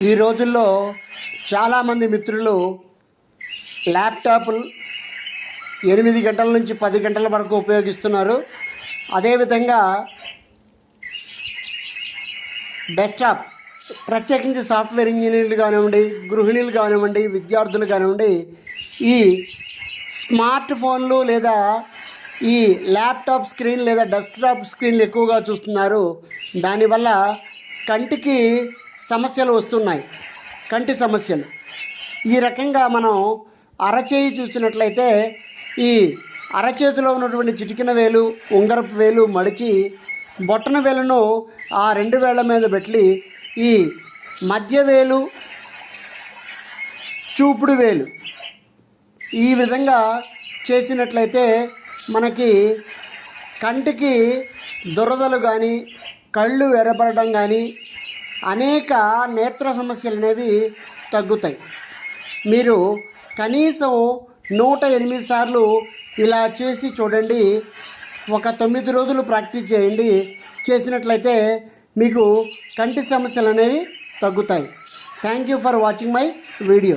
ఈ రోజుల్లో చాలామంది మిత్రులు ల్యాప్టాప్లు ఎనిమిది గంటల నుంచి పది గంటల వరకు ఉపయోగిస్తున్నారు. అదేవిధంగా డెస్క్టాప్ ప్రత్యేకించి సాఫ్ట్వేర్ ఇంజనీర్లు కానివ్వండి గృహిణులు కానివ్వండి విద్యార్థులు కానివ్వండి ఈ స్మార్ట్ ఫోన్లు లేదా ఈ ల్యాప్టాప్ స్క్రీన్ లేదా డెస్క్టాప్ స్క్రీన్లు ఎక్కువగా చూస్తున్నారు. దానివల్ల కంటికి సమస్యలు వస్తున్నాయి. కంటి సమస్యలు. ఈ రకంగా మనం అరచేయి చూసినట్లయితే ఈ అరచేతిలో ఉన్నటువంటి చిటికిన వేలు ఉంగరపు వేలు మడిచి బొట్టన వేలను ఆ రెండు వేళ్ళ మీద పెట్టి ఈ మధ్య వేలు చూపుడు వేలు ఈ విధంగా చేసినట్లయితే మనకి కంటికి దురదలు కానీ కళ్ళు ఎర్రపడడం కానీ అనేక నేత్ర సమస్యలు అనేవి తగ్గుతాయి. మీరు కనీసం నూట ఎనిమిది సార్లు ఇలా చేసి చూడండి ఒక తొమ్మిది రోజులు ప్రాక్టీస్ చేయండి చేసినట్లయితే మీకు కంటి సమస్యలు అనేవి తగ్గుతాయి. Thank you for watching my video